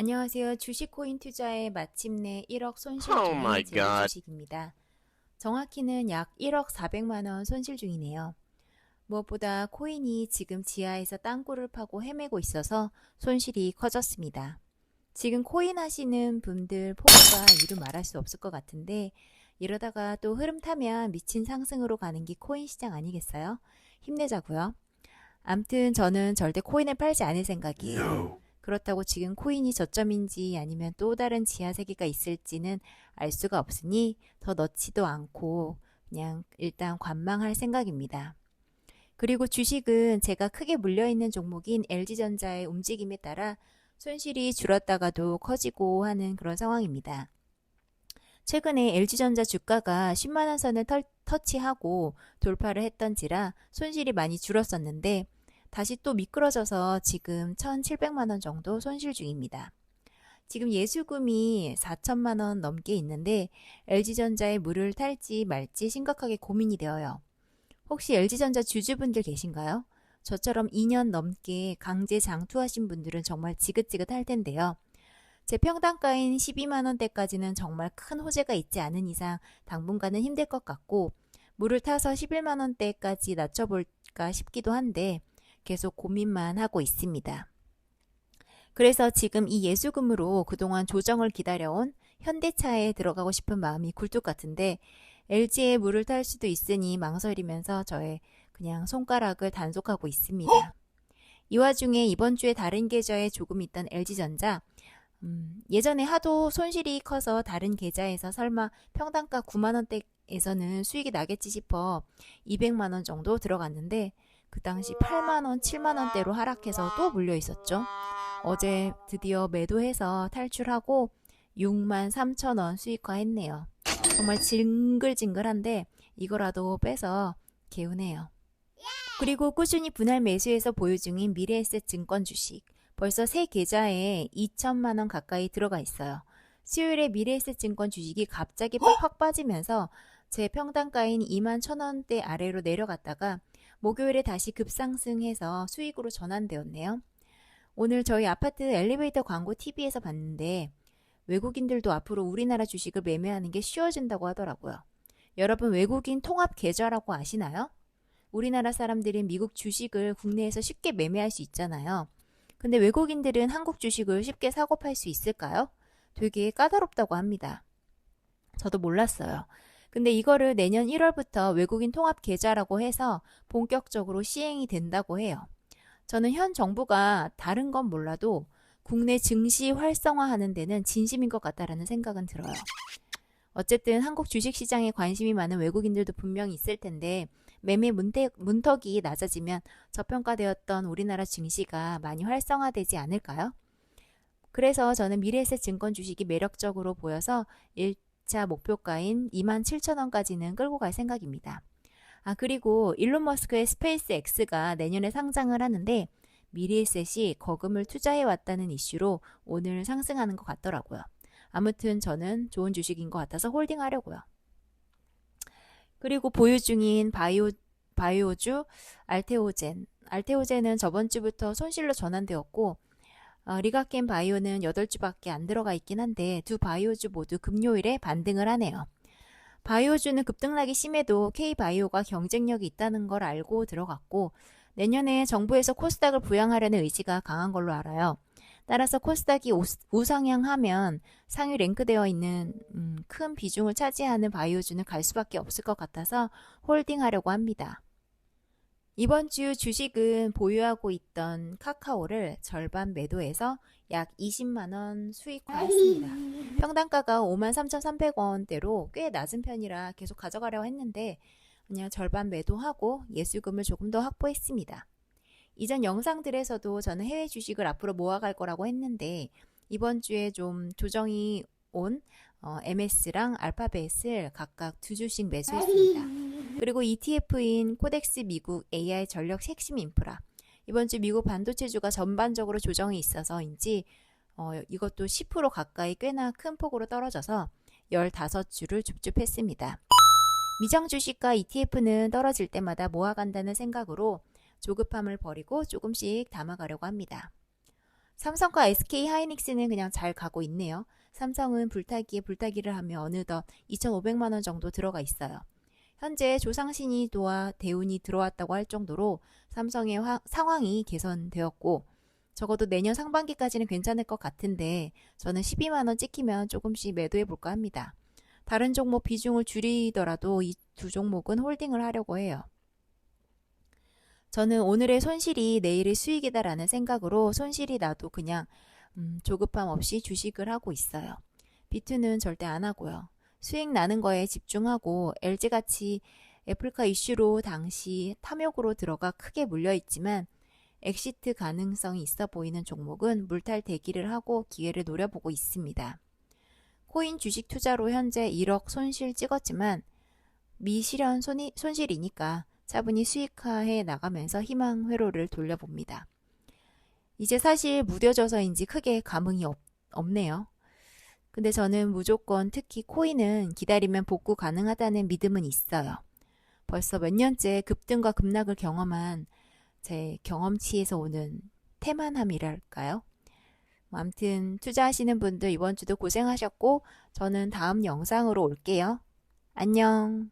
안녕하세요. 주식 코인 투자에 마침내 1억 손실 Oh 중인 제일 God. 주식입니다. 정확히는 약 1억 400만 원 손실 중이네요. 무엇보다 코인이 지금 지하에서 땅굴을 파고 헤매고 있어서 손실이 커졌습니다. 지금 코인 하시는 분들 포부가 이루 말할 수 없을 것 같은데 이러다가 또 흐름 타면 미친 상승으로 가는 게 코인 시장 아니겠어요? 힘내자고요. 암튼 저는 절대 코인을 팔지 않을 생각이에요. 그렇다고 지금 코인이 저점인지 아니면 또 다른 지하 세계가 있을지는 알 수가 없으니 더 넣지도 않고 그냥 일단 관망할 생각입니다. 그리고 주식은 제가 크게 물려있는 종목인 LG전자의 움직임에 따라 손실이 줄었다가도 커지고 하는 그런 상황입니다. 최근에 LG전자 주가가 10만원 선을 털- 터치하고 돌파를 했던지라 손실이 많이 줄었었는데 다시 또 미끄러져서 지금 1,700만 원 정도 손실 중입니다. 지금 예수금이 4천만 원 넘게 있는데 LG전자에 물을 탈지 말지 심각하게 고민이 되어요. 혹시 LG전자 주주분들 계신가요? 저처럼 2년 넘게 강제 장투하신 분들은 정말 지긋지긋할 텐데요. 제 평단가인 12만원대까지는 정말 큰 호재가 있지 않은 이상 당분간은 힘들 것 같고 물을 타서 11만원대까지 낮춰볼까 싶기도 한데 계속 고민만 하고 있습니다. 그래서 지금 이 예수금으로 그동안 조정을 기다려온 현대차에 들어가고 싶은 마음이 굴뚝 같은데 LG에 물을 탈 수도 있으니 망설이면서 저의 그냥 손가락을 단속하고 있습니다. 이 와중에 이번 주에 다른 계좌에 조금 있던 LG전자 음, 예전에 하도 손실이 커서 다른 계좌에서 설마 평단가 9만원대에서는 수익이 나겠지 싶어 200만원 정도 들어갔는데 그 당시 8만원, 7만원대로 하락해서 또 물려 있었죠. 어제 드디어 매도해서 탈출하고 6만 3천원 수익화했네요. 정말 징글징글한데 이거라도 빼서 개운해요. 그리고 꾸준히 분할 매수해서 보유 중인 미래에셋 증권 주식. 벌써 세 계좌에 2천만 원 가까이 들어가 있어요. 수요일에 미래에셋 증권 주식이 갑자기 팍팍 빠지면서 제 평단가인 2만 천 원대 아래로 내려갔다가 목요일에 다시 급상승해서 수익으로 전환되었네요. 오늘 저희 아파트 엘리베이터 광고 TV에서 봤는데 외국인들도 앞으로 우리나라 주식을 매매하는 게 쉬워진다고 하더라고요. 여러분 외국인 통합 계좌라고 아시나요? 우리나라 사람들이 미국 주식을 국내에서 쉽게 매매할 수 있잖아요. 근데 외국인들은 한국 주식을 쉽게 사고 팔 수 있을까요? 되게 까다롭다고 합니다. 저도 몰랐어요. 근데 이거를 내년 1월부터 외국인 통합 계좌라고 해서 본격적으로 시행이 된다고 해요. 저는 현 정부가 다른 건 몰라도 국내 증시 활성화하는 데는 진심인 것 같다라는 생각은 들어요. 어쨌든 한국 주식 시장에 관심이 많은 외국인들도 분명히 있을 텐데 매매 문태, 문턱이 낮아지면 저평가되었던 우리나라 증시가 많이 활성화되지 않을까요? 그래서 저는 미래에셋 증권 주식이 매력적으로 보여서 1차 목표가인 27,000원까지는 끌고 갈 생각입니다. 아, 그리고 일론 머스크의 스페이스 X가 내년에 상장을 하는데 미래에셋이 거금을 투자해 왔다는 이슈로 오늘 상승하는 것 같더라고요. 아무튼 저는 좋은 주식인 것 같아서 홀딩 하려고요. 그리고 보유 중인 바이오, 바이오주 알테오젠. 알테오젠은 저번 주부터 손실로 전환되었고, 어, 리가켄 바이오는 8주밖에 안 들어가 있긴 한데 두 바이오주 모두 금요일에 반등을 하네요. 바이오주는 급등락이 심해도 K바이오가 경쟁력이 있다는 걸 알고 들어갔고 내년에 정부에서 코스닥을 부양하려는 의지가 강한 걸로 알아요. 따라서 코스닥이 우- 우상향하면 상위 랭크되어 있는 음, 큰 비중을 차지하는 바이오주는 갈 수밖에 없을 것 같아서 홀딩하려고 합니다. 이번 주 주식은 보유하고 있던 카카오를 절반 매도해서 약 20만 원 수익화했습니다. 평단가가 53,300원대로 꽤 낮은 편이라 계속 가져가려고 했는데 그냥 절반 매도하고 예수금을 조금 더 확보했습니다. 이전 영상들에서도 저는 해외 주식을 앞으로 모아갈 거라고 했는데 이번 주에 좀 조정이 온 어, MS랑 알파벳을 각각 두 주씩 매수했습니다. 그리고 ETF인 코덱스 미국 AI 전력 핵심 인프라 이번 주 미국 반도체주가 전반적으로 조정이 있어서인지 어, 이것도 10% 가까이 꽤나 큰 폭으로 떨어져서 15주를 줍줍했습니다. 미정 주식과 ETF는 떨어질 때마다 모아간다는 생각으로 조급함을 버리고 조금씩 담아가려고 합니다. 삼성과 SK 하이닉스는 그냥 잘 가고 있네요. 삼성은 불타기에 불타기를 하며 어느덧 2,500만 원 정도 들어가 있어요. 현재 조상신이 도와 대운이 들어왔다고 할 정도로 삼성의 화- 상황이 개선되었고 적어도 내년 상반기까지는 괜찮을 것 같은데 저는 12만 원 찍히면 조금씩 매도해 볼까 합니다. 다른 종목 비중을 줄이더라도 이 두 종목은 홀딩을 하려고 해요. 저는 오늘의 손실이 내일의 수익이다라는 생각으로 손실이 나도 그냥 음, 조급함 없이 주식을 하고 있어요. 비트는 절대 안 하고요. 수익 나는 거에 집중하고 LG같이 애플카 이슈로 당시 탐욕으로 들어가 크게 물려 있지만 엑시트 가능성이 있어 보이는 종목은 물탈 대기를 하고 기회를 노려보고 있습니다. 코인 주식 투자로 현재 1억 손실 찍었지만 미실현 손이, 손실이니까 차분히 수익화해 나가면서 희망 회로를 돌려봅니다. 이제 사실 무뎌져서인지 크게 감흥이 없, 없네요. 근데 저는 무조건 특히 코인은 기다리면 복구 가능하다는 믿음은 있어요. 벌써 몇 년째 급등과 급락을 경험한 제 경험치에서 오는 태만함이랄까요? 뭐 아무튼 투자하시는 분들 이번 주도 고생하셨고 저는 다음 영상으로 올게요. 안녕.